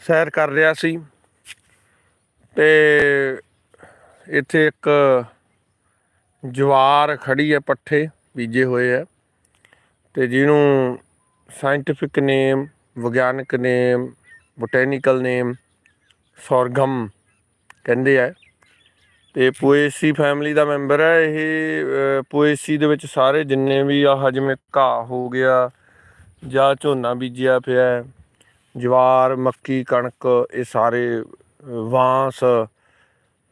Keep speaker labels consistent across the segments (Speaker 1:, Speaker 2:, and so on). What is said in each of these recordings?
Speaker 1: ਸੈਰ ਕਰ ਰਿਹਾ ਸੀ ਤੇ ਇੱਥੇ ਇੱਕ ਜਵਾਰ ਖੜੀ ਹੈ, ਪੱਠੇ ਬੀਜੇ ਹੋਏ ਆ ਤੇ ਜਿਹਨੂੰ ਸਾਇੰਟਿਫਿਕ ਨੇਮ ਵਿਗਿਆਨਕ ਨੇਮ ਬੋਟੈਨੀਕਲ ਨੇਮ ਸੌਰਗਮ ਕਹਿੰਦੇ ਆ ਤੇ ਪੋਏਸੀ ਫੈਮਿਲੀ ਦਾ ਮੈਂਬਰ ਹੈ ਇਹ ਪੋਏਸੀ ਦੇ ਵਿੱਚ ਸਾਰੇ ਜਿੰਨੇ ਵੀ ਆਹ ਜਿਵੇਂ ਘਾਹ ਹੋ ਗਿਆ ਜਾਂ ਝੋਨਾ ਬੀਜਿਆ ਪਿਆ ਜਵਾਰ, ਮੱਕੀ, ਕਣਕ, ਇਹ ਸਾਰੇ ਵਾਂਸ,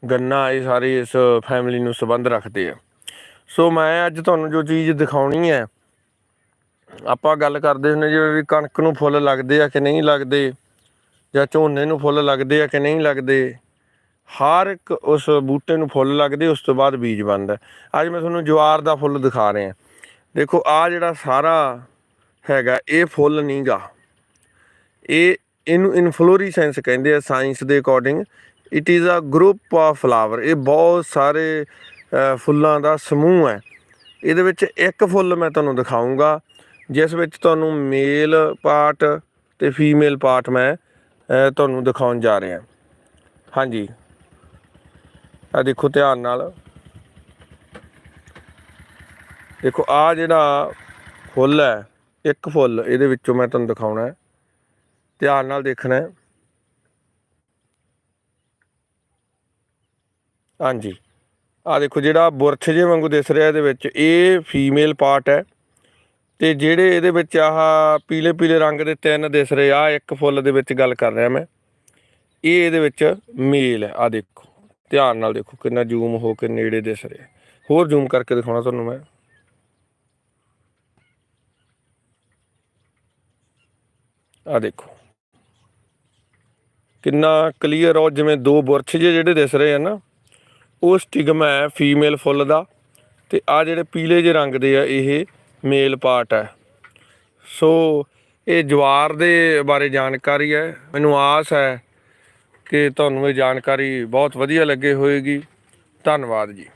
Speaker 1: ਗੰਨਾ, ਇਹ ਸਾਰੇ ਇਸ ਫੈਮਿਲੀ ਨੂੰ ਸੰਬੰਧ ਰੱਖਦੇ ਆ। ਸੋ ਮੈਂ ਅੱਜ ਤੁਹਾਨੂੰ ਜੋ ਚੀਜ਼ ਦਿਖਾਉਣੀ ਹੈ, ਆਪਾਂ ਗੱਲ ਕਰਦੇ ਹੁੰਦੇ ਜਿਵੇਂ ਵੀ ਕਣਕ ਨੂੰ ਫੁੱਲ ਲੱਗਦੇ ਆ ਕਿ ਨਹੀਂ ਲੱਗਦੇ, ਜਾਂ ਝੋਨੇ ਨੂੰ ਫੁੱਲ ਲੱਗਦੇ ਆ ਕਿ ਨਹੀਂ ਲੱਗਦੇ, ਹਰ ਇੱਕ ਉਸ ਬੂਟੇ ਨੂੰ ਫੁੱਲ ਲੱਗਦੇ, ਉਸ ਤੋਂ ਬਾਅਦ ਬੀਜ ਬਣਦਾ ਅੱਜ ਮੈਂ ਤੁਹਾਨੂੰ ਜਵਾਰ ਦਾ ਫੁੱਲ ਦਿਖਾ ਰਿਹਾ। ਦੇਖੋ ਆ ਜਿਹੜਾ ਸਾਰਾ ਹੈਗਾ, ਇਹ ਫੁੱਲ ਨਹੀਂਗਾ ਇਹ ਇਹਨੂੰ ਇਨਫਲੋਰੀਸੈਂਸ ਕਹਿੰਦੇ ਆ, ਸਾਇੰਸ ਦੇ according it is a group of flower ਇਹ ਬਹੁਤ ਸਾਰੇ ਫੁੱਲਾਂ ਦਾ ਸਮੂਹ ਹੈ। ਇਹਦੇ ਵਿੱਚ ਇੱਕ ਫੁੱਲ ਮੈਂ ਤੁਹਾਨੂੰ ਦਿਖਾਉਂਗਾ ਜਿਸ ਵਿੱਚ ਤੁਹਾਨੂੰ ਮੇਲ ਪਾਰਟ ਤੇ ਫੀਮੇਲ ਪਾਰਟ ਮੈਂ ਤੁਹਾਨੂੰ ਦਿਖਾਉਣ ਜਾ ਰਿਹਾ ਹਾਂਜੀ। ਆ ਦੇਖੋ ਧਿਆਨ ਨਾਲ। ਦੇਖੋ ਆ ਜਿਹੜਾ ਫੁੱਲ ਹੈ, ਇੱਕ ਫੁੱਲ ਇਹਦੇ ਵਿੱਚੋਂ ਮੈਂ ਤੁਹਾਨੂੰ ਦਿਖਾਉਣਾ ਹੈ। ਧਿਆਨ ਨਾਲ ਦੇਖਣਾ ਹੈ। ਹਾਂਜੀ। ਆ ਦੇਖੋ ਜਿਹੜਾ ਬੁਰਛ ਜੇ ਵਾਂਗੂ ਦਿਸ ਰਿਹਾ ਇਹਦੇ ਵਿੱਚ, ਇਹ ਫੀਮੇਲ ਪਾਰਟ ਹੈ। ਤੇ ਜਿਹੜੇ ਇਹਦੇ ਵਿੱਚ ਆਹ ਪੀਲੇ ਪੀਲੇ ਰੰਗ ਦੇ ਤਿੰਨ ਦਿਸ ਰਹੇ ਆ ਇੱਕ ਫੁੱਲ ਦੇ ਵਿੱਚ ਗੱਲ ਕਰ ਰਿਹਾ ਮੈਂ। ਇਹ ਇਹਦੇ ਵਿੱਚ ਮੇਲ ਹੈ। ਆ ਦੇਖੋ, ਧਿਆਨ ਨਾਲ ਦੇਖੋ ਕਿੰਨਾ ਜ਼ੂਮ ਹੋ ਕੇ ਨੇੜੇ ਦਿਸ ਰਿਹਾ। ਹੋਰ ਜ਼ੂਮ ਕਰਕੇ ਦਿਖਾਉਣਾ ਤੁਹਾਨੂੰ ਮੈਂ। ਆ ਦੇਖੋ। ਕਿੰਨਾ ਕਲੀਅਰ ਔਰ ਜਿਵੇਂ ਦੋ ਬੁਰਛ ਜਿਹੇ ਜਿਹੜੇ ਦਿਸ ਰਹੇ ਆ ਨਾ, ਉਹ ਸਟਿਗਮਾ ਹੈ ਫੀਮੇਲ ਫੁੱਲ ਦਾ। ਤੇ ਆ ਜਿਹੜੇ ਪੀਲੇ ਜਿਹੇ ਰੰਗ ਦੇ ਆ, ਇਹ ਮੇਲ ਪਾਰਟ ਹੈ। ਸੋ ਇਹ ਜਵਾਰ ਦੇ ਬਾਰੇ ਜਾਣਕਾਰੀ ਹੈ। ਮੈਨੂੰ ਆਸ ਹੈ ਕਿ ਤੁਹਾਨੂੰ ਇਹ ਜਾਣਕਾਰੀ ਬਹੁਤ ਵਧੀਆ ਲੱਗੇ ਹੋਏਗੀ। ਧੰਨਵਾਦ ਜੀ।